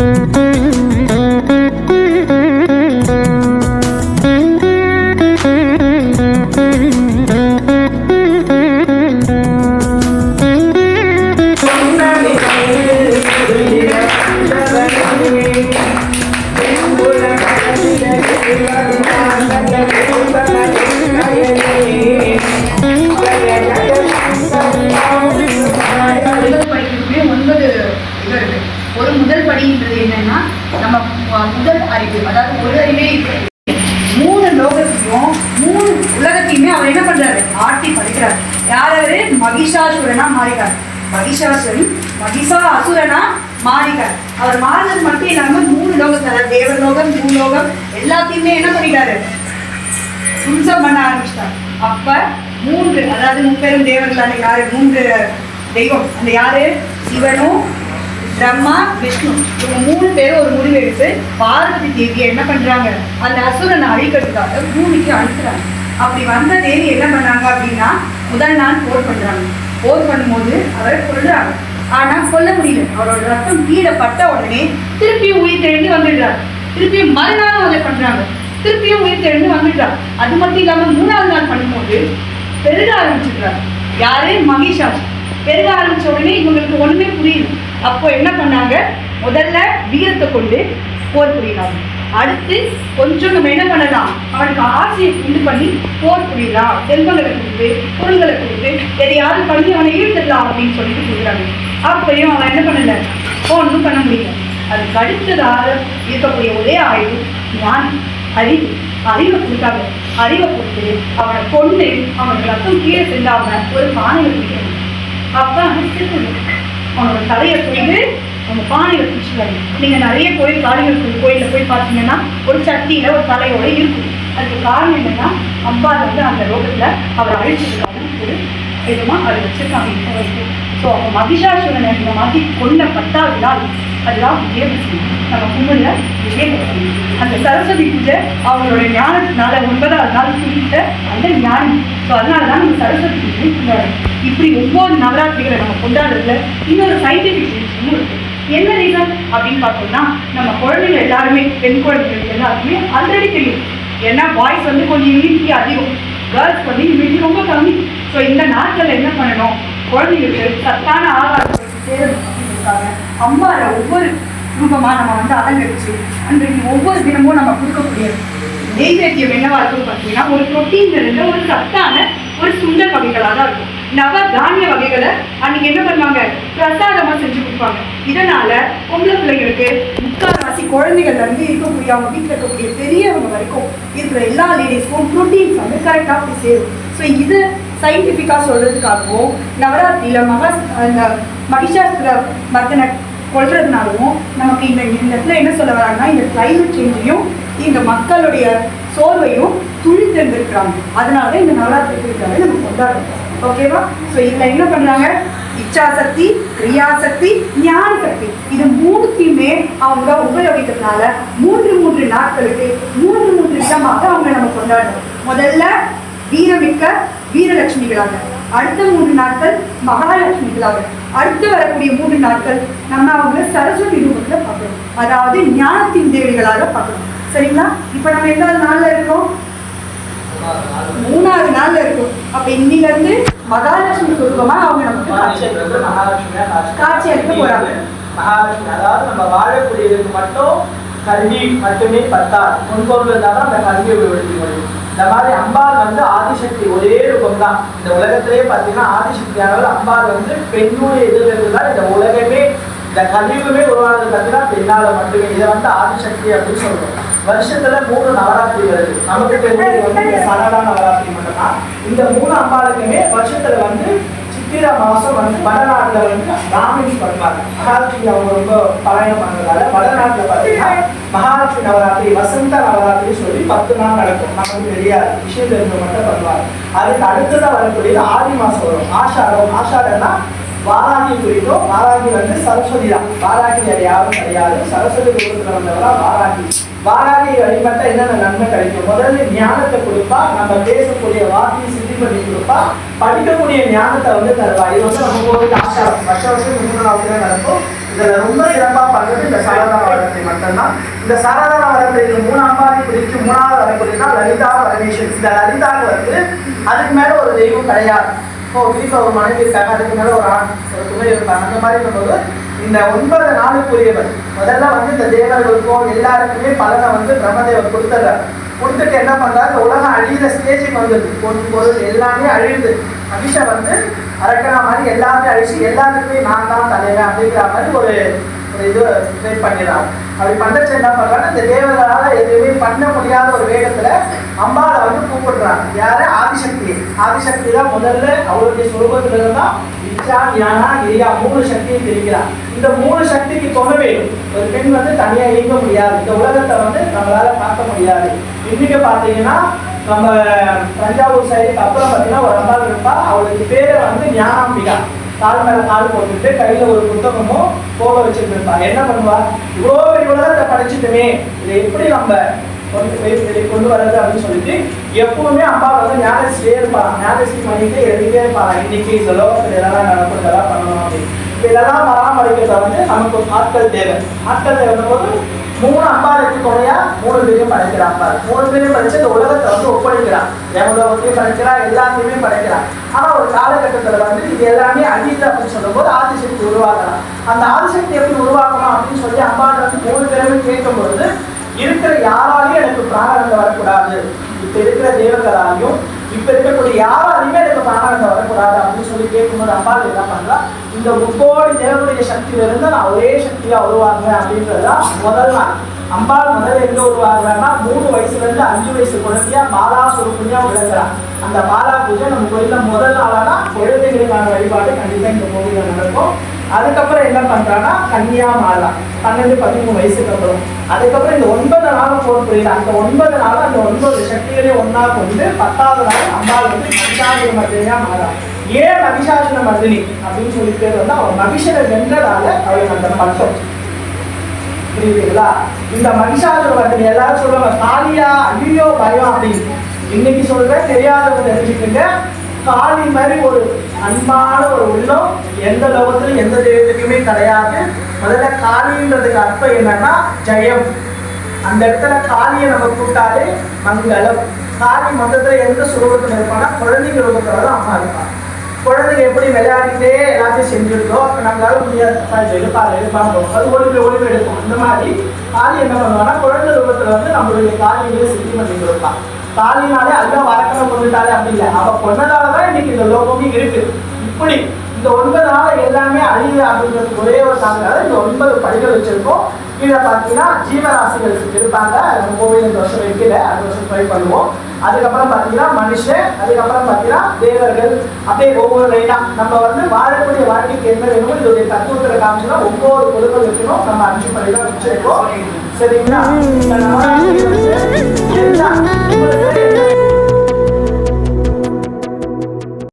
முதல் முதல் அறிவு அதாவது ஒரு அறிவே மூணு லோகத்தையும் மூணு உலகத்தையுமே அவர் என்ன பண்றாரு? ஆட்டி படிக்கிறார். யாராவது மகிஷாசுரனா மாறிக்கார் மகிஷாசுரன் மகிஷா அசுரனா மாறிக்கார் அவர் மாறினது மட்டும் இல்லாம மூணு லோகத்தை அதாவது தேவலோகம் பூலோகம் எல்லாத்தையுமே என்ன பண்ணிட்டாரு? தும்சம் பண்ண ஆரம்பிச்சிட்டார். அப்ப மூன்று அதாவது முப்பெரும் தேவர்களான யாரு? மூன்று தெய்வம். அந்த யாரு? சிவனும் பிரம்மா விஷ்ணு. இவங்க மூணு பேரும் ஒரு முடிவு எடுத்து பார்வதி தேவியை என்ன பண்றாங்க? அந்த அசுரனை அழிக்கிறதுக்காக பூமிக்கு அனுப்புறாங்க அப்படி வந்த தேவி என்ன பண்ணாங்க அப்படின்னா முதல் நாள் போர் பண்றாங்க. போர் பண்ணும்போது அவரை கொள்றாங்க ஆனா சொல்ல முடியல. அவரோட ரத்தம் கீழே பட்ட உடனே திருப்பியும் உயிர் திரண்டு வந்துடுறாரு. திருப்பியும் மறுநாளும் அதை பண்றாங்க. திருப்பியும் உயிர் திரண்டு வந்துடுறாரு. அது மட்டும் இல்லாம மூணாவது நாள் பண்ணும்போது பெருக ஆரம்பிச்சிடுறாரு. யாரு? மகிஷாஸ் பெருக ஆரம்பிச்ச உடனே இவங்களுக்கு ஒண்ணுமே புரியுது அப்போ என்ன பண்ணாங்க? முதல்ல வீரத்தை கொண்டு போர் புரியலாம். அடுத்து கொஞ்சம் நம்ம என்ன பண்ணலாம்? அவனுக்கு ஆசையை உண்டு பண்ணி போர் புரியலாம். செல்வங்களை கொடுத்து பொருள்களை கொடுத்து எதையாவது பண்ணி அவனை ஈர்த்துடலாம் அப்படின்னு சொல்லிட்டு சொல்கிறாங்க அப்பயும் அவன் என்ன பண்ணல? ஒன்றும் பண்ண முடியல. அதுக்கு அடுத்ததாக இருக்கக்கூடிய ஒரே ஆய்வு ஞானம் அறிவு. அறிவை கொடுத்தாங்க. அறிவை கொடுத்து அவனை கொண்டு அவனுக்கு ரத்தம் கீழே செல்லாம ஒரு பானையை அப்போ அப்ப அவன் அவனோட தலையை கொண்டு அவங்க பானையை குடிச்சுட்டாங்க நீங்க நிறைய கோயில் காளிகள் கோயிலில் போய் பார்த்தீங்கன்னா ஒரு சட்டியில ஒரு தலையோட இருக்கும். அதுக்கு காரணம் என்னன்னா அப்பா வந்து அந்த ரோகத்துல அவர் அழிச்சிருக்காங்க ஒரு விதமா அதை வச்சிருக்காங்க. இப்போ வரைக்கும் ஸோ அவங்க மகிஷாசுரனை இந்த மாதிரி கொல்ல பத்தாவது நாள் அதுதான் விஜயதசமி நம்ம கும்பிடல விஜயதசமி அந்த சரஸ்வதி பூஜை அவங்களோட ஞானத்தினால ஒன்பதாவது நாள் குறித்த அந்த ஞானம். ஸோ அதனால தான் நம்ம சரஸ்வதி பூஜை கொண்டாடுறோம். இப்படி ஒவ்வொரு நவராத்திரிகளை நம்ம கொண்டாடுறதுல இன்னொரு சயின்டிஃபிக் ரீசனும் இருக்கு. என்ன ரீசன் அப்படின்னு பார்த்தோம்னா நம்ம குழந்தைங்க எல்லாருமே பெண் குழந்தைகள் எல்லாருக்குமே ஆல்ரெடி தெரியும். ஏன்னா பாய்ஸ் வந்து கொஞ்சம் இம்யூனிட்டி அதிகம். கேர்ள்ஸ் வந்து இம்யூனிட்டி ரொம்ப கம்மி. ஸோ இந்த நாட்கள் என்ன பண்ணணும்? குழந்தைங்களுக்கு சத்தான ஆகாரத்தை சேரணும் கொடுத்துருக்காங்க அம்மாவை ஒவ்வொரு ரூபமாக நம்ம வந்து அலங்கரிச்சு அன்றைக்கு ஒவ்வொரு தினமும் நம்ம கொடுக்கக்கூடிய நெய்வேத்தியம் என்னவா இருக்கும் பார்த்தீங்கன்னா ஒரு புரோட்டீன் இருந்த ஒரு சத்தான ஒரு சுண்டல் வகைகளாக தான் இருக்கும். நவ தானிய வகைகளை அன்னைக்கு என்ன பண்ணுவாங்க? பிரசாதமா செஞ்சு கொடுப்பாங்க. இதனால பொம்பளை பிள்ளைங்களுக்கு முக்கால்வாசி குழந்தைகள்ல இருந்து இருக்கக்கூடிய அவங்க வீட்டில் இருக்கக்கூடிய பெரியவங்க வரைக்கும் இருக்கிற எல்லா லேடிஸ்க்கும் ப்ரோட்டீன்ஸ் வந்து கரெக்டாக போய் சேரும். ஸோ இது சயின்டிஃபிக்காக சொல்கிறதுக்காகவும் நவராத்திரியில் மகா அந்த மகிஷாசுர மர்தனை கொள்றதுனாலும் நமக்கு இந்த இந்த இடத்துல என்ன சொல்ல வராங்கன்னா இந்த கிளைமேட் சேஞ்சையும் இந்த மக்களுடைய சோர்வையும் துணி தெரிஞ்சிருக்கிறாங்க அதனால இந்த நவராத்திரி திருவிழாவை நம்ம கொண்டாடுறோம். ஓகேவா ஸோ இதில் என்ன பண்ணுறாங்க இச்சாசக்தி கிரியாசக்தி ஞான சக்தி இது மூணுத்தையுமே அவங்க உபயோகிக்கிறதுனால மூன்று மூன்று நாட்களுக்கு மூன்று மூன்று விதமாக அவங்க நம்ம கொண்டாடுறோம். முதல்ல வீரமிக்க வீரலட்சுமிகளாக. அடுத்த மூன்று நாட்கள் மகாலட்சுமிகளாக. அடுத்து வரக்கூடிய மூன்று நாட்கள் நம்ம அவங்க சரஸ்வதி ரூபத்துல பார்க்கணும். அதாவது ஞானத்தின் தேவிகளாக பார்க்கணும். சரிங்களா? இப்போ நம்ம எந்த நாள்ல இருக்கோம்? மூணாவது நாள்ல இருக்கும். அப்ப இன்னில இருந்து மகாலட்சுமி சுரூபமா அவங்க நமக்கு காட்சி அளிக்க போறாங்க. மகாலட்சுமி அதாவது நம்ம வாழக்கூடியதுக்கு மட்டும் கல்வி மட்டுமே பத்தாது. முன்பொருள் இருந்தால் தான் அந்த கல்வியை உபயோகிக்க முடியும். இந்த மாதிரி அம்பாள் வந்து ஆதிசக்தி ஒரே ரூபம் தான் இந்த உலகத்திலேயே பார்த்தீங்கன்னா ஆதிசக்தியானவர் அம்பாள் வந்து பெண்ணுடைய இதில் தான் இந்த உலகமே இந்த கலியுகமே உருவானது பார்த்தீங்கன்னா பெண்ணால மட்டுமே. இதை வந்து ஆதிசக்தி அப்படின்னு சொல்றோம். வருஷத்துல மூணு நவராத்திரி வருது. நமக்கு தெரிஞ்சது வந்து இந்த சரடா நவராத்திரி மட்டும்தான். இந்த மூணு அம்பாளுக்குமே வருஷத்துல வந்து சித்திரை மாசம் வந்து வடநாட்டுல வந்து ராமினி பண்ணுவாங்க மகாலட்சுமி அவங்க ரொம்ப பாராயணம் பண்றதால வடநாட்டில் பார்த்தீங்கன்னா மகாலட்சுமி நவராத்திரி வசந்த நவராத்திரி சொல்லி பத்து நாள் நடக்கும். நமக்கு தெரியாது விஷயம் தெரிஞ்ச மட்டும் பண்ணுவாங்க. அதுக்கு அடுத்ததான் வரக்கூடியது ஆடி மாசம் வரும். ஆஷாடம். ஆஷாடம்னா வாராகி குறிக்கும் வாராகி வந்து சரஸ்வதி தான். வாராகி வேற யாரும் கிடையாது. சரஸ்வதி ரூபத்தில் வந்தவரா வாராகி. வாராகி வழிபட்ட என்னென்ன நன்மை கிடைக்கும்? முதல்ல ஞானத்தை கொடுப்பா நம்ம பேசக்கூடிய வார்த்தையை சித்தி பண்ணி கொடுப்பா படிக்கக்கூடிய ஞானத்தை வந்து தருவா. இது வந்து நம்ம கோவில் ஆச்சாரம். வருஷ வருஷம் மூணு நடக்கும். இதுல ரொம்ப சிறப்பா பண்றது இந்த சாரதா வரத்தை மட்டும்தான். இந்த சாரதா வரத்தை இது மூணாம் பாதி குறித்து மூணாவது வரக்கூடியதுனா லலிதா பரமேஸ்வரி. இந்த லலிதாங்க வந்து அதுக்கு மேல ஒரு தெய்வம் கிடையாது. இப்போ வீட்டில் ஒரு மனைவி இருக்காங்க அதுக்கு மேலே ஒரு ஆண் ஒரு துணை இருக்காங்க அந்த மாதிரி இருக்கும்போது இந்த ஒன்பது நாளுக்குரியவர் முதல்ல வந்து இந்த தேவர்களுக்கும் எல்லாருக்குமே பலனை வந்து பிரம்மதேவர் கொடுத்துட்றாரு. கொடுத்துட்டு என்ன பண்ணுறாரு இந்த உலகம் அழியிற ஸ்டேஜுக்கு வந்துருது பொன் பொருள் எல்லாமே அழியுது. மனுஷன் வந்து அரக்கனா மாதிரி எல்லாத்தையும் அழிச்சு எல்லாத்துக்குமே நான் தான் தலைவன் அப்படிங்கிற மாதிரி ஒரு ஒரு இது பண்ணிடுறாங்க அப்படி பண்ணச்சு என்ன பண்றாங்க இந்த தேவதால எதுவுமே பண்ண முடியாத ஒரு வேகத்துல அம்பாவை வந்து கூப்பிடுறாங்க. யாரு? ஆதிசக்தி. ஆதிசக்தி தான் முதல்ல அவருடைய சுரூபத்துல இருந்தா இச்சா ஞானா கிரியா மூணு சக்தியும் பிரிக்கிறார். இந்த மூணு சக்திக்கு தொகை வேணும் ஒரு பெண் வந்து தனியா இயங்க முடியாது. இந்த உலகத்தை வந்து நம்மளால பார்க்க முடியாது. இன்னைக்கு பாத்தீங்கன்னா நம்ம தஞ்சாவூர் சைடுக்கு அப்புறம் பார்த்தீங்கன்னா ஒரு அம்பாள் இருப்பா. அவளுக்கு பேரை வந்து ஞானாம்பிகா. கால் மேல கால் போட்டுட்டு கையில ஒரு புத்தகமும் போக வச்சுட்டு என்ன பண்ணுவா? இவ்வளோ பெரிய உலகத்தை படிச்சுட்டுமே இதை எப்படி நம்ம கொண்டு போய் கொண்டு வர்றது அப்படின்னு சொல்லிட்டு எப்பவுமே அப்பா வந்து ஞாபகத்திலே இருப்பாங்க ஞாபகத்தி பண்ணிட்டு எழுதிட்டே இருப்பாங்க இன்னைக்கு இதெல்லாம் இதெல்லாம் நடக்கும் இதெல்லாம் பண்ணணும் அப்படின்னு. இதெல்லாம் பராமரிக்கிறத வந்து நமக்கு ஆட்கள் தேவை. ஆட்கள் தேவை போது மூணு அம்பாளுக்கு குறையா மூணு பேரையும் படைக்கிறான் பாரு. மூணு பேரையும் படிச்சு இந்த உலகத்தை வந்து ஒப்படைக்கிறான். எவ்வளவுத்தையும் படைக்கிறான் எல்லாத்தையுமே படைக்கிறான். ஆனா ஒரு காலகட்டத்துல வந்து இது எல்லாமே அழியுது அப்படின்னு சொல்லும்போது ஆதிசக்தி உருவாக்கலாம் அந்த ஆதிசக்தி எப்படி உருவாக்கணும் அப்படின்னு சொல்லி அம்பாள் வந்து மூணு பேருமே கேட்கும் பொழுது இருக்கிற யாராலையும் எனக்கு பிராணங்கள் வரக்கூடாது. இப்ப இருக்கிற தேவர்களாலையும் இப்ப இருக்கக்கூடிய யாராலையுமே எனக்கு பிராணங்கள் வரக்கூடாது அப்படின்னு சொல்லி கேட்கும்போது அம்பாள் என்ன பண்றா? இந்த முக்கோடி தேவனுடைய சக்தியில இருந்து நான் ஒரே சக்தியா உருவாங்க அப்படின்றதுதான் முதல் நாள். அம்பாள் முதல்ல எங்க உருவாகுறாங்கன்னா மூணு வயசுல இருந்து அஞ்சு வயசு குழந்தையா பாலா சுருக்குனியா விளங்குறான் அந்த பாலா பூஜை நம்ம கோயில்ல முதல் நாளானா குழந்தைகளுக்கான வழிபாடு கண்டிப்பா இந்த கோவில்ல நடக்கும். அதுக்கப்புறம் என்ன பண்றான்னா கன்னியா மாலா பன்னெண்டு பதிமூணு வயசுக்கு அப்புறம். அதுக்கப்புறம் இந்த ஒன்பது நாளும் போர் புரியல அந்த ஒன்பது நாளும் அந்த ஒன்பது சக்திகளையும் ஒண்ணா கொண்டு பத்தாவது நாள் அம்பாள் வந்து மகிஷாசுர மர்தினியா மாறா. ஏன் மகிஷாசுர மர்தினி அப்படின்னு சொல்லி பேர் வந்து அவன் மகிஷனை வென்றதால அவளுக்கு அந்த பட்டம் புரியுதுங்களா? இந்த மகிஷாசுர மர்தினி எல்லாரும் சொல்லுவாங்க காளியா ஐயோ பயம் அப்படின்னு. இன்னைக்கு சொல்றேன் தெரியாதவங்க தெரிஞ்சுக்கங்க. காளி மாதிரி ஒரு அன்பான ஒரு உள்ளம் எந்த லோகத்திலும் எந்த தெய்வத்துக்குமே கிடையாது. முதல்ல காளின்றதுக்கு அர்த்தம் என்னன்னா ஜெயம். அந்த இடத்துல காளியை நம்ம கூட்டாலே மங்களம். காளி மொத்தத்துல எந்த சுரூபத்தில் இருப்பான்னா குழந்தைங்க ரூபத்துல தான் அம்மா இருப்பாங்க. குழந்தைங்க எப்படி விளையாடிட்டே எல்லாத்தையும் செஞ்சுருக்கோ அப்ப நம்மளால முடியாது. எடுப்பாங்க எடுப்பாங்க அது ஒளிவு ஒளிவு எடுக்கும். இந்த மாதிரி பாலி என்ன பண்ணுவாங்கன்னா குழந்தை ரூபத்தில் வந்து நம்மளுடைய காலியிலே சித்தி பண்ணி கொடுப்பான். பாலினாலே அல்ல வரக்கணை கொண்டுட்டாலே அப்படி இல்லை. அவ கொண்டதாலதான் இன்னைக்கு இந்த லோகமே இருக்கு. இப்படி இந்த ஒன்பது நாள் எல்லாமே அழிவு அப்படிங்கிறது ஒரே ஒரு காரணம் இந்த ஒன்பது படிகள் வச்சிருக்கோம். கீழே பார்த்தீங்கன்னா ஜீவராசிகள் இருப்பாங்க. நம்ம கோவில் இந்த வருஷம் வைக்கல. அந்த வருஷம் ட்ரை பண்ணுவோம். அதுக்கப்புறம் பார்த்தீங்கன்னா மனுஷன் அதுக்கப்புறம் பார்த்தீங்கன்னா தேவர்கள். அப்படியே ஒவ்வொரு லைனாக நம்ம வந்து வாழக்கூடிய வாழ்க்கைக்கு என்ன வேணுமோ இதோடைய தத்துவத்தில் காமிச்சுன்னா ஒவ்வொரு குழுக்களுக்கும் நம்ம அஞ்சு பண்ணி தான் வச்சிருக்கோம் சரிங்களா?